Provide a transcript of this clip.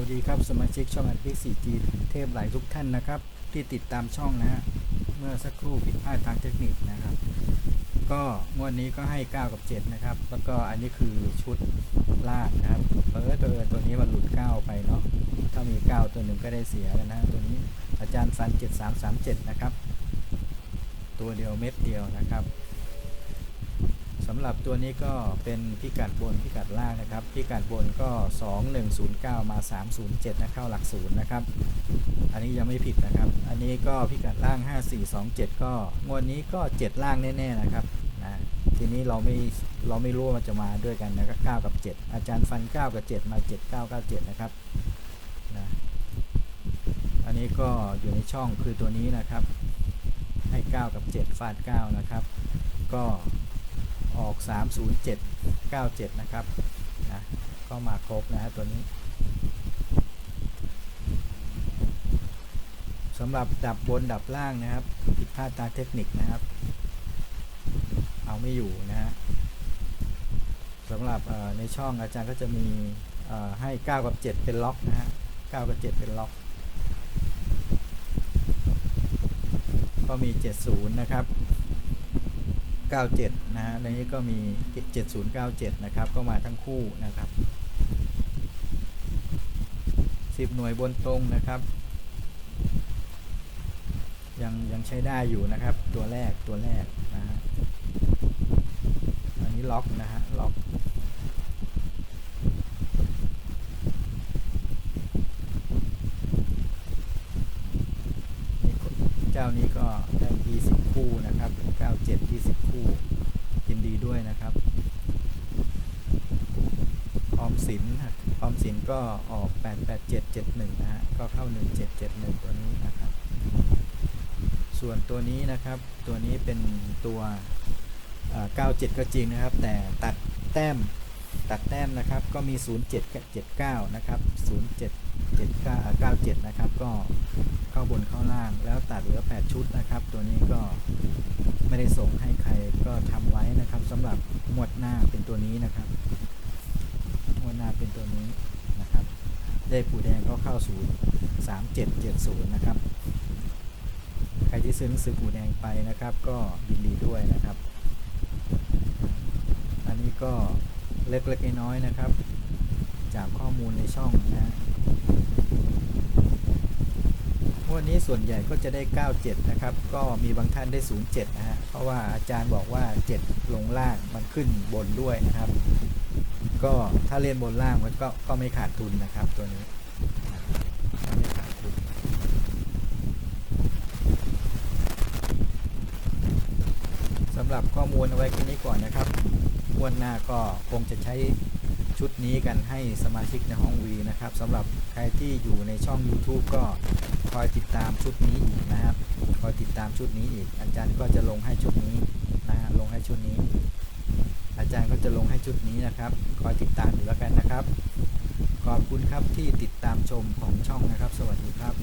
วัสดีครับสมาชิกช่องอันพิก 4G เทพหลายทุกท่านนะครับ ที่ติดตามช่องนะฮะเมื่อสักครู่ผิดพลาดทางเทคนิคนะครับ ก็งวดนี้ก็ให้ 9 กับ 7 นะครับ แล้วก็อันนี้คือชุดลางนะครับเออตัวเอิญตัวนี้มันหลุด 9 ไปเนาะถ้ามี 9 ตัวหนึ่งก็ได้เสียกันนะตัวนี้อาจารย์ฟัน 7337 นะครับ ตัวเดียวเม็ดเดียวนะครับำหรับตัวนี้ก็เป็นพิกัดบนพิกัดล่างนะครับ พิกัดบนก็ 2109 มา 307 นะเข้าหลักศูนย์นะครับ อันนี้ยังไม่ผิดนะครับ อันนี้ก็พิกัดล่าง 5427 ก็งวดนี้ก็ 7 ล่างแน่ๆนะครับนะทีนี้เราไม่เราไม่รู้ว่ามันจะมาด้วยกันนะก็9กับ 7 อาจารย์ฟัน 9 กับ 7 มา 7997 นะครับนะอันนี้ก็อยู่ในช่องคือตัวนี้นะครับ ให้ 9 กับ 7 ฟาด 9 นะครับ ก็ ออก 307 97 นะครับนะก็มาครบนะฮะตัวนี้สำหรับดับบนดับล่างนะครับผิดพลาดทาเทคนิคนะครับ เอาไม่อยู่นะฮะสำหรับในช่องอาจารย์ก็จะมีให้ 9 กับ 7 เป็นล็อกนะฮะ9กับ 7 เป็นล็อก ก็มี 70 นะครับ 97 นะฮะในนี้ก็มี 7097 นะครับ ก็มาทั้งคู่นะครับ 10 หน่วยบนตรงนะครับ ยังยังใช้ได้อยู่นะครับ ตัวแรกตัวแรกนะฮะ อันนี้ล็อกนะฮะล็อกเจ้านี้ก็ได้ คู่นะครับ 97 20 คู่ ยินดีด้วยนะครับ ออมสินออมสินก็ออก 88771 นะฮะ ก็เข้า 1771 ตัวนี้นะครับ ส่วนตัวนี้นะครับ ตัวนี้เป็นตัว 97 ก็จริงนะครับ แต่ตัดแต้ม ตัดแต้มนะครับก็มี 0779 นะครับ 07 79 97 นะครับ ก็เข้าบนเข้าล่างแล้วตัดเหลือ 8 ชุดนะครับ ตัวนี้ก็ไม่ได้ส่งให้ใครก็ทำไว้นะครับสำหรับงวดหน้าเป็นตัวนี้นะครับงวดหน้าเป็นตัวนี้นะครับ ได้ปูแดงก็เข้าสู่3770 นะครับ ใครที่ซื้อหนังสือปูแดงไปนะครับ ก็ยินดีด้วยนะครับ อันนี้ก็ เล็กๆน้อยๆนะครับ จากข้อมูลในช่องนะวันนี้ส่วนใหญ่ก็จะได้ 97 นะครับ ก็มีบางท่านได้ 07 นะฮะ เพราะว่าอาจารย์บอกว่า 7 ลงล่างมันขึ้นบนด้วยนะครับ ก็ถ้าเล่นบนล่างมันก็ก็ไม่ขาดทุนนะครับตัวนี้ไม่ขาดทุน สำหรับข้อมูลเอาไว้แค่นี้ก่อนนะครับ งวันหน้าก็คงจะใช้ชุดนี้กันให้สมาชิกในห้องวีนะครับสำหรับใครที่อยู่ในช่อง YouTube ก็คอยติดตามชุดนี้อีกนะครับคอยติดตามชุดนี้อีก อาจารย์ก็จะลงให้ชุดนี้นะฮะลงให้ชุดนี้ อาจารย์ก็จะลงให้ชุดนี้นะครับคอยติดตามอยู่แล้วกันนะครับ ขอบคุณครับที่ติดตามชมของช่องนะครับ สวัสดีครับ